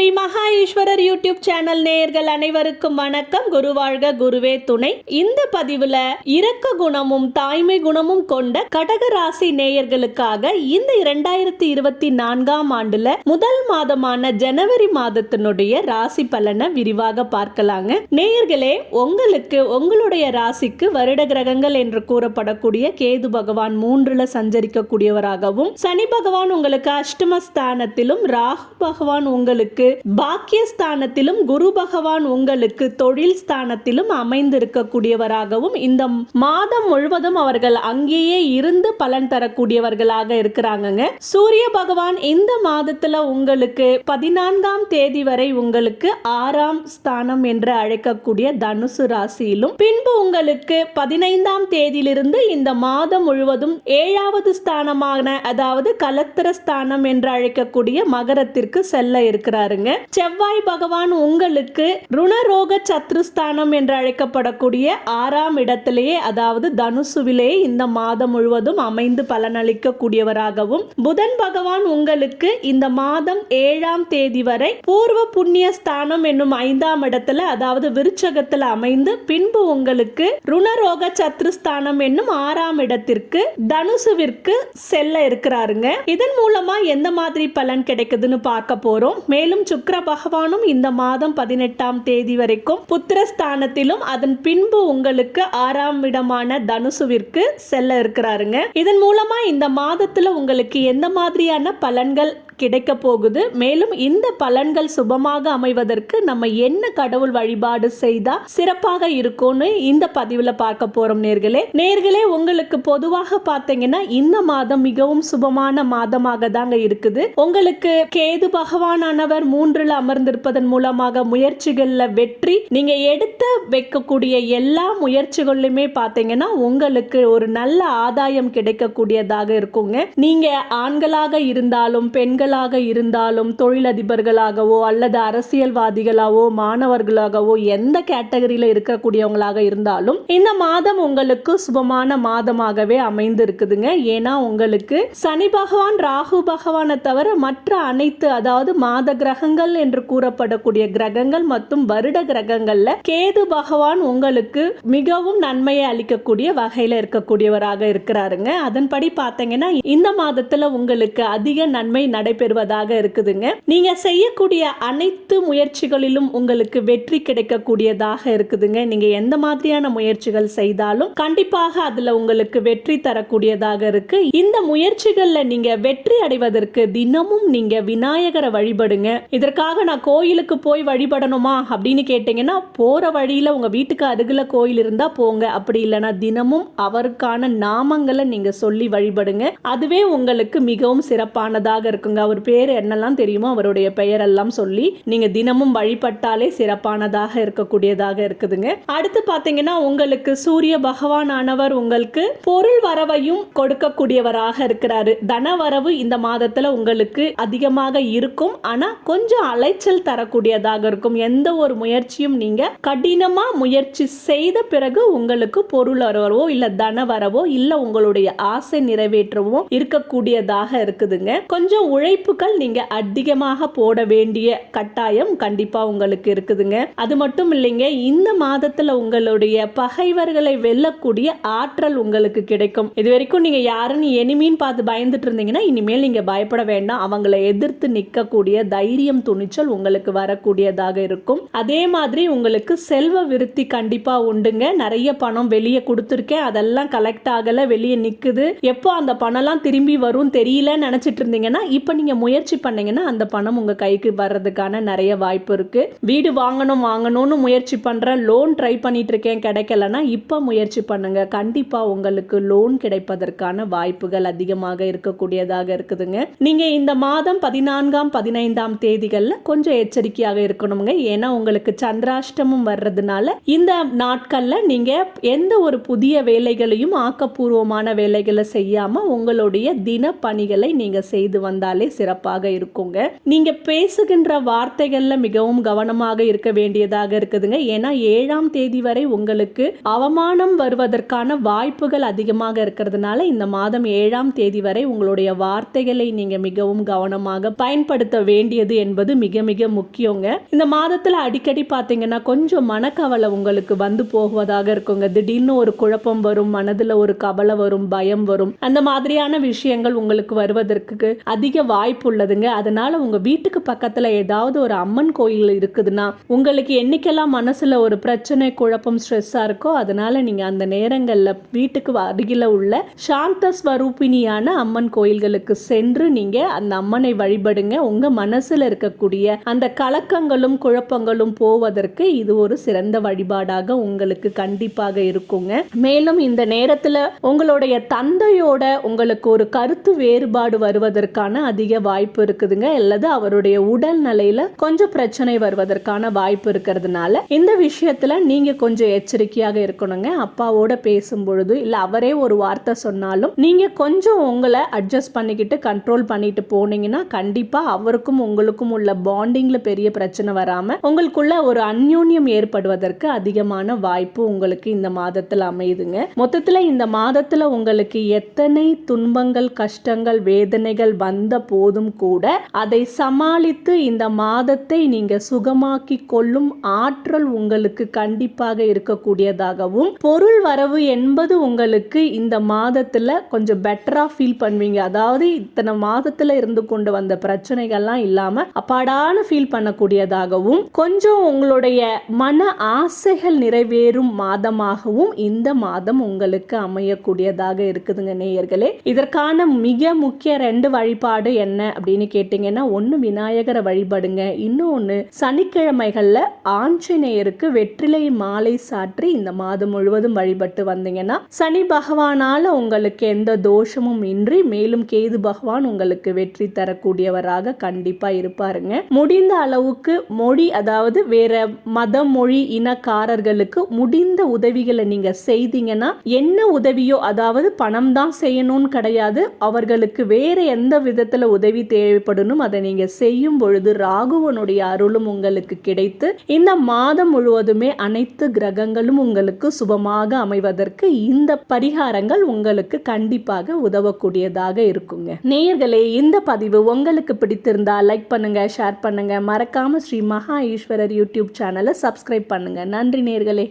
ஸ்ரீ மகா Eswarar YouTube channel நேயர்கள் அனைவருக்கும் வணக்கம். குரு வாழ்க குருவே துணை. இந்த பதிவுல இரக்க குணமும் தாய்மை குணமும் கொண்ட கடக ராசி நேயர்களுக்காக இந்த இரண்டாயிரத்தி இருபத்தி நான்காம் ஆண்டுல முதல் மாதமான ஜனவரி மாதத்தினுடைய ராசி பலனை விரிவாக பார்க்கலாங்க. நேயர்களே உங்களுக்கு உங்களுடைய ராசிக்கு வருட கிரகங்கள் என்று கூறப்படக்கூடிய கேது பகவான் மூன்றுல சஞ்சரிக்கக்கூடியவராகவும் சனி பகவான் உங்களுக்கு அஷ்டமஸ்தானத்திலும் ராகு பகவான் உங்களுக்கு பாக்கியஸ்தானத்திலும் குரு பகவான் உங்களுக்கு தொழில் ஸ்தானத்திலும் அமைந்திருக்கக்கூடியவராகவும் இந்த மாதம் முழுவதும் அவர்கள் அங்கேயே இருந்து பலன் தரக்கூடியவர்களாக இருக்கிறாங்கங்க. சூரிய பகவான் இந்த மாதத்துல உங்களுக்கு பதினான்காம் தேதி வரை உங்களுக்கு ஆறாம் ஸ்தானம் என்று அழைக்கக்கூடிய தனுசு ராசியிலும் பின்பு உங்களுக்கு பதினைந்தாம் தேதியிலிருந்து இந்த மாதம் முழுவதும் ஏழாவது ஸ்தானமான அதாவது கலத்திர ஸ்தானம் என்று அழைக்கக்கூடிய மகரத்திற்கு செல்ல இருக்கிறாருங்க. பாருங்க. செவ்வாய் பகவான் உங்களுக்கு ருணரோக சத்ருஸ்தானம் என்று அழைக்கப்படக்கூடிய ஆறாம் இடத்திலேயே அதாவது தனுசுவிலே இந்த மாதம் முழுவதும் அமைந்து பலனளிக்க கூடியவராகவும் புதன் பகவான் உங்களுக்கு இந்த மாதம் ஏழாம் தேதி வரை பூர்வ புண்ணிய ஸ்தானம் என்னும் ஐந்தாம் இடத்துல அதாவது விருச்சகத்தில் அமைந்து பின்பு உங்களுக்கு ருணரோக சத்ருஸ்தானம் என்னும் ஆறாம் இடத்திற்கு தனுசுவிற்கு செல்ல இருக்கிறாருங்க. இதன் மூலமா எந்த மாதிரி பலன் கிடைக்குதுன்னு பார்க்க போறோம். மேலும் சுக்கிர பகவானும் இந்த மாதம் பதினெட்டாம் தேதி வரைக்கும் புத்திரஸ்தானத்திலும் அதன் பின்பு உங்களுக்கு ஆறாம் இடமான தனுசுவிற்கு செல்ல இருக்கிறாருங்க. இதன் மூலமா இந்த மாதத்துல உங்களுக்கு எந்த மாதிரியான பலன்கள் கிடைக்க போகுது மேலும் இந்த பலன்கள் சுபமாக அமைவதற்கு நம்ம என்ன கடவுள் வழிபாடு செய்தா சிறப்பாக இருக்கும்னு இந்த பதிவுல பார்க்க போறோம் நேர்களே. நேர்களே உங்களுக்கு பொதுவாக பார்த்தீங்கன்னா இந்த மாதம் மிகவும் சுபமான மாதமாக தாங்க இருக்குது. உங்களுக்கு கேது பகவானானவர் மூன்றில் அமர்ந்திருப்பதன் மூலமாக முயற்சிகள்ல வெற்றி நீங்க எடுத்து வைக்கக்கூடிய எல்லா முயற்சிகளுமே பார்த்தீங்கன்னா உங்களுக்கு ஒரு நல்ல ஆதாயம் கிடைக்கக்கூடியதாக இருக்குங்க. நீங்க ஆண்களாக இருந்தாலும் பெண்கள் பெண்களாக இருந்தாலும் தொழிலதிபர்களாகவோ அல்லது அரசியல்வாதிகளாகவோ மாணவர்களாகவோ எந்த கேட்டகரியில இருக்கக்கூடியவங்களாக இருந்தாலும் இந்த மாதம் உங்களுக்கு சுபமான மாதமாகவே அமைந்து இருக்குதுங்க ஏன்னா உங்களுக்கு சனி பகவான் ராகு பகவானை தவிர மற்ற அனைத்து அதாவது மாத கிரகங்கள் என்று கூறப்படக்கூடிய கிரகங்கள் மற்றும் வருட கிரகங்கள்ல கேது பகவான் உங்களுக்கு மிகவும் நன்மையை அளிக்கக்கூடிய வகையில இருக்கக்கூடியவராக இருக்கிறாருங்க. அதன்படி பார்த்தீங்கன்னா இந்த மாதத்துல உங்களுக்கு அதிக நன்மை நடைபெறுவதாக இருக்குதுங்க. நீங்க செய்யக்கூடிய அனைத்து முயற்சிகளிலும் உங்களுக்கு வெற்றி கிடைக்கக்கூடியதாக இருக்குதுங்க. நீங்க எந்த மாதிரியான முயற்சிகள் செய்தாலும் கண்டிப்பாக அதுல உங்களுக்கு வெற்றி தரக்கூடியதாக இருக்கு. இந்த முயற்சிகள்ல நீங்க வெற்றி அடைவதற்கு தினமும் நீங்க விநாயகரை வழிபடுங்க. இதற்காக நான் கோயிலுக்கு போய் வழிபடணுமா அப்படின்னு கேட்டீங்கன்னா போற வழியில உங்க வீட்டுக்கு அருகில கோயில் இருந்தா போங்க. அப்படி இல்லைன்னா தினமும் அவருக்கான நாமங்களை நீங்க சொல்லி வழிபடுங்க. அதுவே உங்களுக்கு மிகவும் சிறப்பானதாக இருக்குங்க. அவர் பேர் என்னெல்லாம் தெரியுமோ அவருடைய பெயரெல்லாம் சொல்லி நீங்க தினமும் வழிபட்டாலே சிறப்பானதாக இருக்கக்கூடியதாக இருக்குதுங்க. அடுத்து பாத்தீங்கன்னா உங்களுக்கு சூரிய பகவான் ஆனவர் உங்களுக்கு பொருள் வரவையும் கொடுக்கக்கூடியவராக இருக்கிறாரு. தன வரவு இந்த மாதத்துல உங்களுக்கு அதிகமாக இருக்கும். ஆனா கொஞ்சம் அலைச்சல் தரக்கூடியதாக இருக்கும். எந்த ஒரு முயற்சியும் நீங்க கடினமா முயற்சி செய்த பிறகு உங்களுக்கு பொருள் வரவோ இல்ல தன வரவோ இல்ல உங்களுடைய ஆசை நிறைவேற்றவோ இருக்கக்கூடியதாக இருக்குதுங்க. கொஞ்சம் உழைப்புகள் நீங்க அதிகமாக போட வேண்டிய கட்டாயம் கண்டிப்பா உங்களுக்கு இருக்குதுங்க. அது மட்டும் இல்லைங்க இந்த மாதத்துல உங்களுடைய பகைவர்களை வெல்லக்கூடிய ஆற்றல் உங்களுக்கு கிடைக்கும். இது வரைக்கும் நீங்க யாருன்னு எனிமின்னு பார்த்து பயந்துட்டு இருந்தீங்கன்னா இனிமேல் நீங்க பயப்பட வேண்டாம். அவங்களை எதிர்த்து நிற்கக்கூடிய தைரியம் துணிச்சல் உங்களுக்கு வரக்கூடியதாக இருக்கும். அதே மாதிரி உங்களுக்கு செல்வ விருத்தி கண்டிப்பா உண்டுங்க. நிறைய பணம் வெளியே கொடுத்துருக்கேன். அதெல்லாம் கலெக்ட் ஆகல வெளியே நிக்குது. எப்போ அந்த பணம்லாம் திரும்பி வரும் தெரியல நினைச்சிட்டு இருந்தீங்கன்னா இப்போ நீங்க முயற்சி பண்ணீங்கன்னா அந்த பணம் உங்க கைக்கு வர்றதுக்கான நிறைய வாய்ப்பு இருக்கு. வீடு வாங்கணும் வாங்கணும்னு முயற்சி பண்றேன் லோன் ட்ரை பண்ணிட்டு இருக்கேன் கிடைக்கலன்னா இப்போ முயற்சி பண்ணுங்க. கண்டிப்பா உங்களுக்கு லோன் கிடைப்பதற்கான வாய்ப்புகள் அதிகமாக இருக்கக்கூடியதாக இருக்குதுங்க. நீங்க இந்த மாதம் பதினான்காம் பதினைந்தாம் தேதிகள்ல கொஞ்சம் எச்சரிக்கையாக இருக்கணுங்க. ஏன்னா உங்களுக்கு சந்திராஷ்டமம் வர்றதுனால இந்த நாட்கள்ல நீங்க எந்த ஒரு புதிய வேலைகளையும் ஆக்கப்பூர்வமான வேலைகளை செய்யாம உங்களுடைய தின பணிகளை நீங்க செய்து வந்தாலே சிறப்பாக இருக்குங்க. நீங்க பேசுகின்ற வார்த்தைகள்ல மிகவும் கவனமாக இருக்க வேண்டியதாக இருக்குதுங்க. ஏன்னா ஏழாம் தேதி வரை உங்களுக்கு அவமானம் வருவதற்கான வாய்ப்புகள் அதிகமாக இருக்கிறதுனால இந்த மாதம் ஏழாம் தேதி வரை உங்களுடைய வார்த்தைகளை நீங்க மிகவும் கவனமாக பயன்படுத்த வேண்டியது என்பது மிக மிக முக்கியங்க. இந்த மாதத்துல அடிக்கடி பாத்தீங்கன்னா கொஞ்சம் மனக்கவலை உங்களுக்கு வந்து போகுவதாக இருக்குங்க. திடீர்னு ஒரு குழப்பம் வரும் மனதுல ஒரு கவலை வரும் பயம் வரும். அந்த மாதிரியான விஷயங்கள் உங்களுக்கு வருவதற்கு அதிக வாய்ப்பு உள்ளதுங்க. அதனால உங்க வீட்டுக்கு பக்கத்துல ஏதாவது ஒரு அம்மன் கோயில் இருக்குதுன்னா உங்களுக்கு என்னைக்கெல்லாம் மனசுல ஒரு பிரச்சனை குழப்பம் ஸ்ட்ரெஸ்ஸா இருக்கோ அதனால நீங்க அந்த நேரங்கள்ல வீட்டுக்கு அருகில உள்ள சாந்த ஸ்வரூபிணியான அம்மன் கோயில்களுக்கு சென்று நீங்க அந்த அம்மனை வழிபடுங்க. உங்க மனசுல இருக்கக்கூடிய அந்த கலக்கங்களும் குழப்பங்களும் போவதற்கு இது ஒரு சிறந்த வழிபாடாக உங்களுக்கு கண்டிப்பாக இருக்குங்க. மேலும் இந்த நேரத்துல உங்களுடைய தந்தையோட உங்களுக்கு ஒரு கருத்து வேறுபாடு வருவதற்கான அதிக வாய்ப்பு இருக்குதுங்க. அல்லது அவருடைய உடல் நிலையில கொஞ்சம் பிரச்சனை வருவதற்கான வாய்ப்பு இருக்கிறதுனால இந்த விஷயத்துல நீங்க கொஞ்சம் எச்சரிக்கையாக இருக்கணுங்க. அப்பாவோட பேசும் பொழுது இல்ல அவரே ஒரு வார்த்தை சொன்னாலும் நீங்க கொஞ்சம் உங்களை அட்ஜஸ்ட் பண்ணிக்கிட்டு கண்ட்ரோல் பண்ணிட்டு போனீங்கன்னா கண்டிப்பா அவருக்கும் உங்களுக்கும் உள்ள பாண்டிங்ல பெரிய பிரச்சனை வராம உங்களுக்குள்ள ஒரு அந்யோன்யம் ஏற்படுவதற்கு அதிகமான வாய்ப்பு உங்களுக்கு இந்த மாதத்துல அமையுதுங்க. மொத்தத்துல இந்த மாதத்துல உங்களுக்கு எத்தனை துன்பங்கள் கஷ்டங்கள் வேதனைகள் வந்த போதும் கூட அதை சமாளித்து இந்த மாதத்தை நீங்க சுகமாக்கி கொள்ளும் ஆற்றல் உங்களுக்கு கண்டிப்பாக இருக்கக்கூடியதாகவும் பொருள் வரவு என்பது உங்களுக்கு இந்த மாதத்துல கொஞ்சம் பெட்டரா ஃபீல் பண்ணுவீங்க. அதாவது இத்தனை மாதத்துல இருந்து கொண்டு வந்த பிரச்சனைகள்லாம் இல்லாம அப்பாடான ஃபீல் பண்ணக்கூடியதாகவும் கொஞ்சம் உங்களுடைய மன ஆசைகள் நிறைவேறும் மாதமாகவும் இந்த மாதம் உங்களுக்கு அமையக்கூடியதாக இருக்குதுங்க நேயர்களே. இதற்கான மிக முக்கிய ரெண்டு வழிபாடு என்ன? அப்படின்னு கேட்டிங்கன்னா ஒன்று விநாயகரை வழிபடுங்க. இன்னொன்று சனிக்கிழமைகள்ல ஆஞ்சநேயருக்கு வெற்றிலை மாலை சாற்றி இந்த மாதம் முழுவதும் வழிபட்டு வந்தீங்கன்னா சனி பகவானால உங்களுக்கு எந்த தோஷமும் இன்றி மேலும் கேது பகவான் உங்களுக்கு வெற்றி தரக்கூடியவராக கண்டிப்பா இருப்பாருங்க. முடிந்த அளவுக்கு மொழி அதாவது வேற மத மொழி இனக்காரர்களுக்கு முடிந்த உதவிகளை நீங்க செய்தீங்கன்னா என்ன உதவியோ அதாவது பணம் தான் செய்யணும்னு கிடையாது. அவர்களுக்கு வேற எந்த விதத்துல உதவி தேவைப்படணும். அதை நீங்க செய்யும் பொழுது ராகுவனுடைய அருளும் உங்களுக்கு கிடைத்து இந்த மாதம் முழுவதுமே அனைத்து கிரகங்களும் உங்களுக்கு சுபமாக அமைவதற்கு இந்த பரிகாரங்கள் உங்களுக்கு கண்டிப்பாக உதவக்கூடியதாக இருக்குங்க. நேயர்களே இந்த பதிவு உங்களுக்கு பிடித்திருந்தா லைக் பண்ணுங்க ஷேர் பண்ணுங்க. மறக்காம ஸ்ரீ மகா ஈஸ்வரர் யூடியூப் சேனலை சப்ஸ்கிரைப் பண்ணுங்க. நன்றி நேர்களே